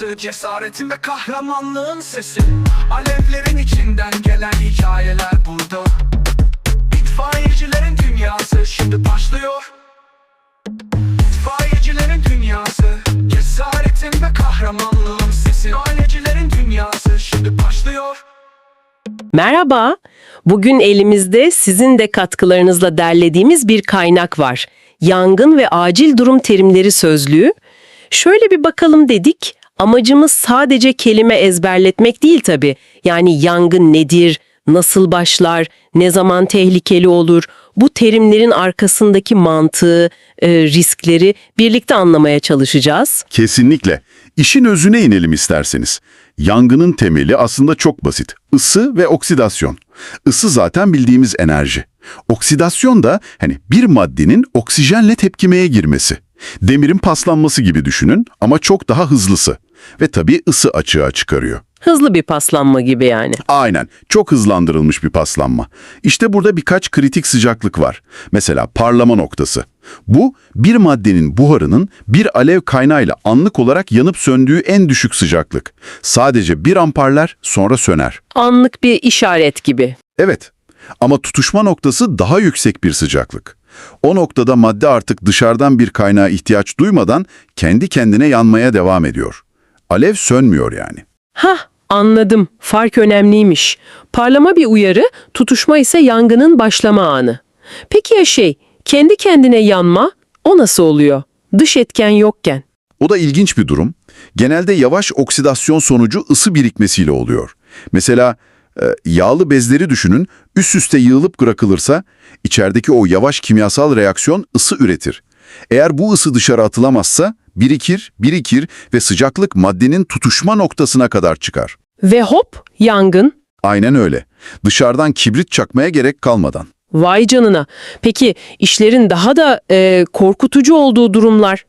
dünyası Cesaretin ve kahramanlığın sesi Alevlerin içinden gelen hikayeler burada İtfaiyecilerin dünyası şimdi başlıyor İtfaiyecilerin dünyası Cesaretin ve kahramanlığın sesi Ailecilerin dünyası şimdi başlıyor Merhaba. Bugün elimizde sizin de katkılarınızla derlediğimiz bir kaynak var. Yangın ve acil durum terimleri sözlüğü. Şöyle bir bakalım dedik. Amacımız sadece kelime ezberletmek değil tabii. Yani yangın nedir, nasıl başlar, ne zaman tehlikeli olur? Bu terimlerin arkasındaki mantığı, e, riskleri birlikte anlamaya çalışacağız. Kesinlikle. İşin özüne inelim isterseniz. Yangının temeli aslında çok basit. Isı ve oksidasyon. Isı zaten bildiğimiz enerji. Oksidasyon da hani bir maddenin oksijenle tepkimeye girmesi. Demirin paslanması gibi düşünün ama çok daha hızlısı. Ve tabii ısı açığa çıkarıyor. Hızlı bir paslanma gibi yani. Aynen. Çok hızlandırılmış bir paslanma. İşte burada birkaç kritik sıcaklık var. Mesela parlama noktası. Bu, bir maddenin buharının bir alev kaynağıyla anlık olarak yanıp söndüğü en düşük sıcaklık. Sadece bir amparlar sonra söner. Anlık bir işaret gibi. Evet. Ama tutuşma noktası daha yüksek bir sıcaklık. O noktada madde artık dışarıdan bir kaynağa ihtiyaç duymadan kendi kendine yanmaya devam ediyor. Alev sönmüyor yani. Hah, anladım. Fark önemliymiş. Parlama bir uyarı, tutuşma ise yangının başlama anı. Peki ya şey, kendi kendine yanma, o nasıl oluyor? Dış etken yokken. O da ilginç bir durum. Genelde yavaş oksidasyon sonucu ısı birikmesiyle oluyor. Mesela yağlı bezleri düşünün, üst üste yığılıp bırakılırsa içerideki o yavaş kimyasal reaksiyon ısı üretir. Eğer bu ısı dışarı atılamazsa birikir, birikir ve sıcaklık maddenin tutuşma noktasına kadar çıkar. Ve hop, yangın. Aynen öyle. Dışarıdan kibrit çakmaya gerek kalmadan. Vay canına. Peki işlerin daha da e, korkutucu olduğu durumlar.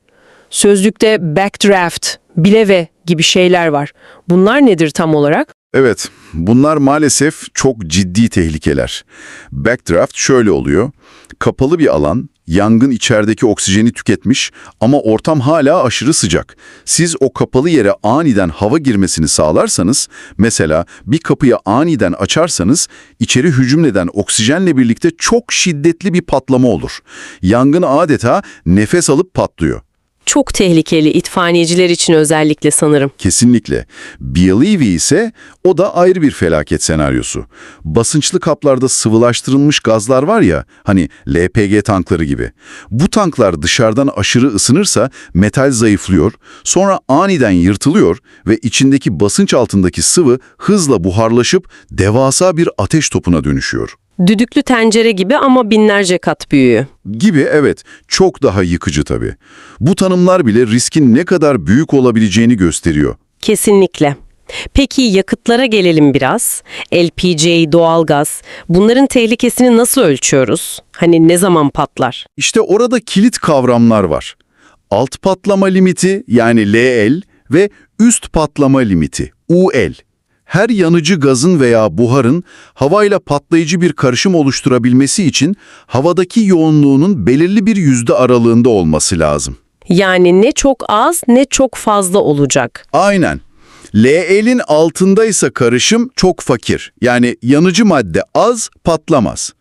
Sözlükte backdraft, bileve gibi şeyler var. Bunlar nedir tam olarak? Evet, bunlar maalesef çok ciddi tehlikeler. Backdraft şöyle oluyor. Kapalı bir alan, yangın içerideki oksijeni tüketmiş ama ortam hala aşırı sıcak. Siz o kapalı yere aniden hava girmesini sağlarsanız, mesela bir kapıyı aniden açarsanız, içeri hücum eden oksijenle birlikte çok şiddetli bir patlama olur. Yangın adeta nefes alıp patlıyor. Çok tehlikeli itfaiyeciler için özellikle sanırım. Kesinlikle. BLEV ise o da ayrı bir felaket senaryosu. Basınçlı kaplarda sıvılaştırılmış gazlar var ya, hani LPG tankları gibi. Bu tanklar dışarıdan aşırı ısınırsa metal zayıflıyor, sonra aniden yırtılıyor ve içindeki basınç altındaki sıvı hızla buharlaşıp devasa bir ateş topuna dönüşüyor. Düdüklü tencere gibi ama binlerce kat büyüğü. Gibi evet, çok daha yıkıcı tabii. Bu tanımlar bile riskin ne kadar büyük olabileceğini gösteriyor. Kesinlikle. Peki yakıtlara gelelim biraz. LPG, doğalgaz. Bunların tehlikesini nasıl ölçüyoruz? Hani ne zaman patlar? İşte orada kilit kavramlar var. Alt patlama limiti yani LL ve üst patlama limiti UL. Her yanıcı gazın veya buharın havayla patlayıcı bir karışım oluşturabilmesi için havadaki yoğunluğunun belirli bir yüzde aralığında olması lazım. Yani ne çok az ne çok fazla olacak. Aynen. LL'in altındaysa karışım çok fakir. Yani yanıcı madde az, patlamaz.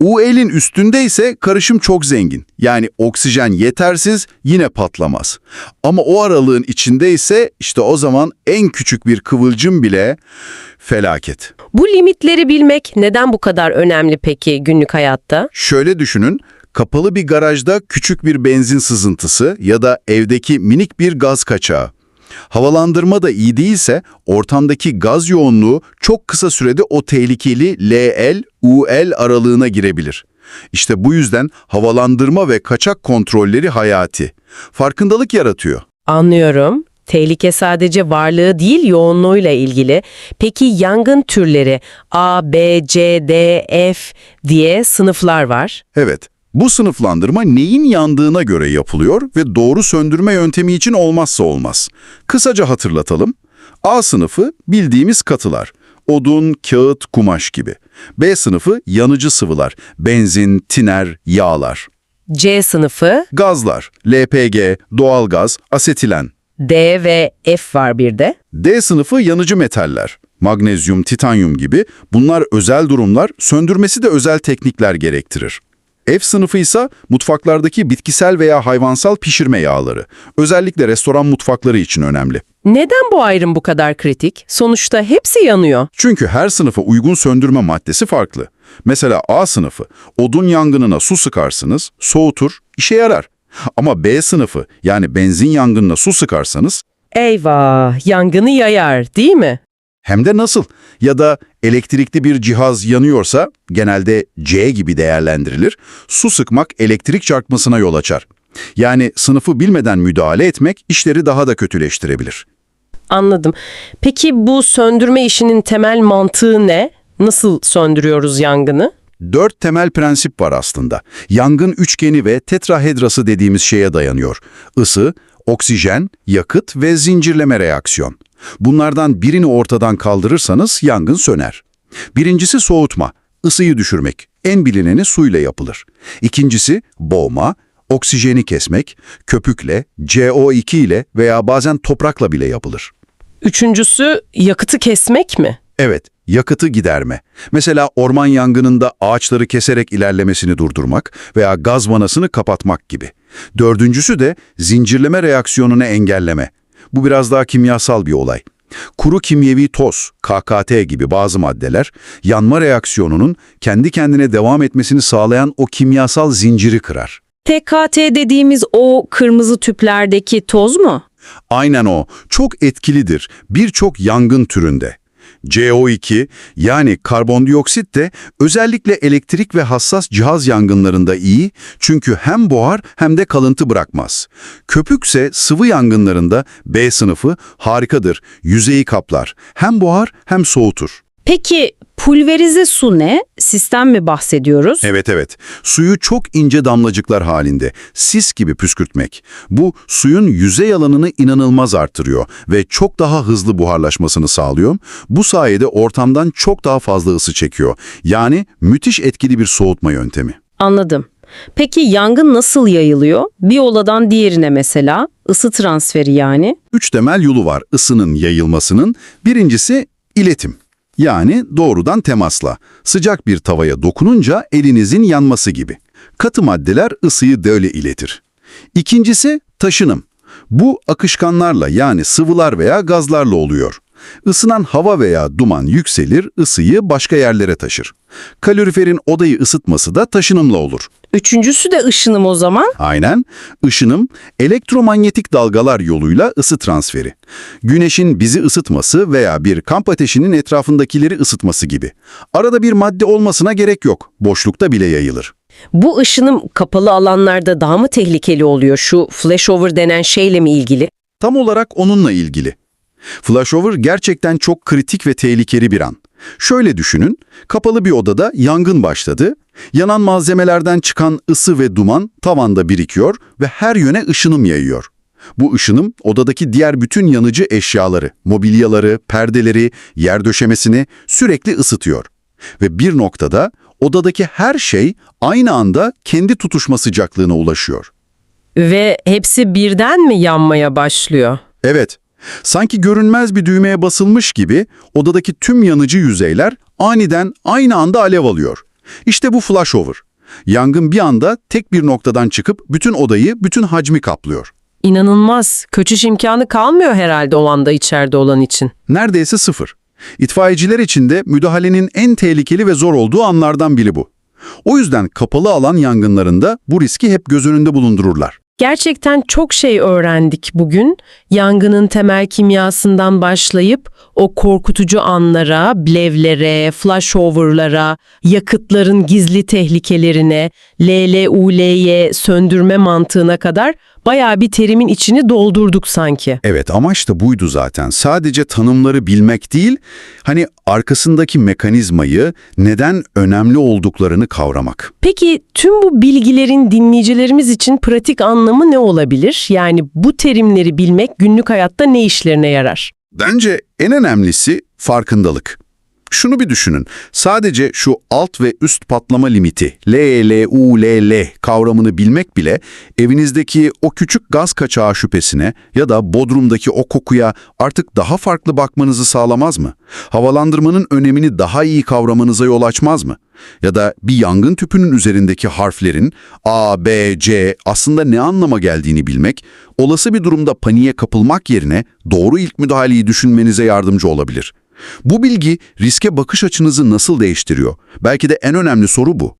UL'in üstünde ise karışım çok zengin. Yani oksijen yetersiz, yine patlamaz. Ama o aralığın içinde ise işte o zaman en küçük bir kıvılcım bile felaket. Bu limitleri bilmek neden bu kadar önemli peki günlük hayatta? Şöyle düşünün, kapalı bir garajda küçük bir benzin sızıntısı ya da evdeki minik bir gaz kaçağı. Havalandırma da iyi değilse ortamdaki gaz yoğunluğu çok kısa sürede o tehlikeli LL, UL aralığına girebilir. İşte bu yüzden havalandırma ve kaçak kontrolleri hayati. Farkındalık yaratıyor. Anlıyorum. Tehlike sadece varlığı değil yoğunluğuyla ilgili. Peki yangın türleri A, B, C, D, F diye sınıflar var. Evet, bu sınıflandırma neyin yandığına göre yapılıyor ve doğru söndürme yöntemi için olmazsa olmaz. Kısaca hatırlatalım. A sınıfı bildiğimiz katılar. Odun, kağıt, kumaş gibi. B sınıfı yanıcı sıvılar. Benzin, tiner, yağlar. C sınıfı Gazlar, LPG, doğalgaz, asetilen. D ve F var bir de. D sınıfı yanıcı metaller. Magnezyum, titanyum gibi bunlar özel durumlar, söndürmesi de özel teknikler gerektirir. F sınıfı ise mutfaklardaki bitkisel veya hayvansal pişirme yağları. Özellikle restoran mutfakları için önemli. Neden bu ayrım bu kadar kritik? Sonuçta hepsi yanıyor. Çünkü her sınıfa uygun söndürme maddesi farklı. Mesela A sınıfı, odun yangınına su sıkarsınız, soğutur, işe yarar. Ama B sınıfı, yani benzin yangınına su sıkarsanız, Eyvah, yangını yayar değil mi? Hem de nasıl? Ya da elektrikli bir cihaz yanıyorsa, genelde C gibi değerlendirilir, su sıkmak elektrik çarpmasına yol açar. Yani sınıfı bilmeden müdahale etmek işleri daha da kötüleştirebilir. Anladım. Peki bu söndürme işinin temel mantığı ne? Nasıl söndürüyoruz yangını? Dört temel prensip var aslında. Yangın üçgeni ve tetrahedrası dediğimiz şeye dayanıyor. Isı, oksijen, yakıt ve zincirleme reaksiyon. Bunlardan birini ortadan kaldırırsanız yangın söner. Birincisi soğutma, ısıyı düşürmek. En bilineni suyla yapılır. İkincisi boğma, oksijeni kesmek, köpükle, CO2 ile veya bazen toprakla bile yapılır. Üçüncüsü yakıtı kesmek mi? Evet, yakıtı giderme. Mesela orman yangınında ağaçları keserek ilerlemesini durdurmak veya gaz vanasını kapatmak gibi. Dördüncüsü de zincirleme reaksiyonunu engelleme. Bu biraz daha kimyasal bir olay. Kuru kimyevi toz, KKT gibi bazı maddeler, yanma reaksiyonunun kendi kendine devam etmesini sağlayan o kimyasal zinciri kırar. TKT dediğimiz o kırmızı tüplerdeki toz mu? Aynen o. Çok etkilidir birçok yangın türünde. CO2 yani karbondioksit de özellikle elektrik ve hassas cihaz yangınlarında iyi çünkü hem boğar hem de kalıntı bırakmaz. Köpükse sıvı yangınlarında B sınıfı harikadır, yüzeyi kaplar. Hem boğar hem soğutur. Peki pulverize su ne? Sistem mi bahsediyoruz? Evet evet. Suyu çok ince damlacıklar halinde, sis gibi püskürtmek. Bu suyun yüzey alanını inanılmaz artırıyor ve çok daha hızlı buharlaşmasını sağlıyor. Bu sayede ortamdan çok daha fazla ısı çekiyor. Yani müthiş etkili bir soğutma yöntemi. Anladım. Peki yangın nasıl yayılıyor? Bir oladan diğerine mesela, ısı transferi yani. Üç temel yolu var ısının yayılmasının. Birincisi iletim. Yani doğrudan temasla. Sıcak bir tavaya dokununca elinizin yanması gibi. Katı maddeler ısıyı böyle iletir. İkincisi taşınım. Bu akışkanlarla yani sıvılar veya gazlarla oluyor. Isınan hava veya duman yükselir, ısıyı başka yerlere taşır. Kaloriferin odayı ısıtması da taşınımla olur. Üçüncüsü de ışınım o zaman. Aynen. Işınım, elektromanyetik dalgalar yoluyla ısı transferi. Güneşin bizi ısıtması veya bir kamp ateşinin etrafındakileri ısıtması gibi. Arada bir madde olmasına gerek yok. Boşlukta bile yayılır. Bu ışınım kapalı alanlarda daha mı tehlikeli oluyor? Şu flashover denen şeyle mi ilgili? Tam olarak onunla ilgili. Flashover gerçekten çok kritik ve tehlikeli bir an. Şöyle düşünün, kapalı bir odada yangın başladı, yanan malzemelerden çıkan ısı ve duman tavanda birikiyor ve her yöne ışınım yayıyor. Bu ışınım odadaki diğer bütün yanıcı eşyaları, mobilyaları, perdeleri, yer döşemesini sürekli ısıtıyor. Ve bir noktada odadaki her şey aynı anda kendi tutuşma sıcaklığına ulaşıyor. Ve hepsi birden mi yanmaya başlıyor? Evet, sanki görünmez bir düğmeye basılmış gibi odadaki tüm yanıcı yüzeyler aniden aynı anda alev alıyor. İşte bu flashover. Yangın bir anda tek bir noktadan çıkıp bütün odayı, bütün hacmi kaplıyor. İnanılmaz. Kaçış imkanı kalmıyor herhalde o anda içeride olan için. Neredeyse sıfır. İtfaiyeciler için de müdahalenin en tehlikeli ve zor olduğu anlardan biri bu. O yüzden kapalı alan yangınlarında bu riski hep göz önünde bulundururlar. Gerçekten çok şey öğrendik bugün. Yangının temel kimyasından başlayıp o korkutucu anlara, blevlere, flashover'lara, yakıtların gizli tehlikelerine, LLUL'ye söndürme mantığına kadar bayağı bir terimin içini doldurduk sanki. Evet amaç da buydu zaten. Sadece tanımları bilmek değil, hani arkasındaki mekanizmayı, neden önemli olduklarını kavramak. Peki tüm bu bilgilerin dinleyicilerimiz için pratik anlamı ne olabilir? Yani bu terimleri bilmek günlük hayatta ne işlerine yarar? Bence en önemlisi farkındalık. Şunu bir düşünün. Sadece şu alt ve üst patlama limiti LLULL kavramını bilmek bile evinizdeki o küçük gaz kaçağı şüphesine ya da bodrumdaki o kokuya artık daha farklı bakmanızı sağlamaz mı? Havalandırmanın önemini daha iyi kavramanıza yol açmaz mı? Ya da bir yangın tüpünün üzerindeki harflerin A, B, C aslında ne anlama geldiğini bilmek, olası bir durumda paniğe kapılmak yerine doğru ilk müdahaleyi düşünmenize yardımcı olabilir. Bu bilgi riske bakış açınızı nasıl değiştiriyor? Belki de en önemli soru bu.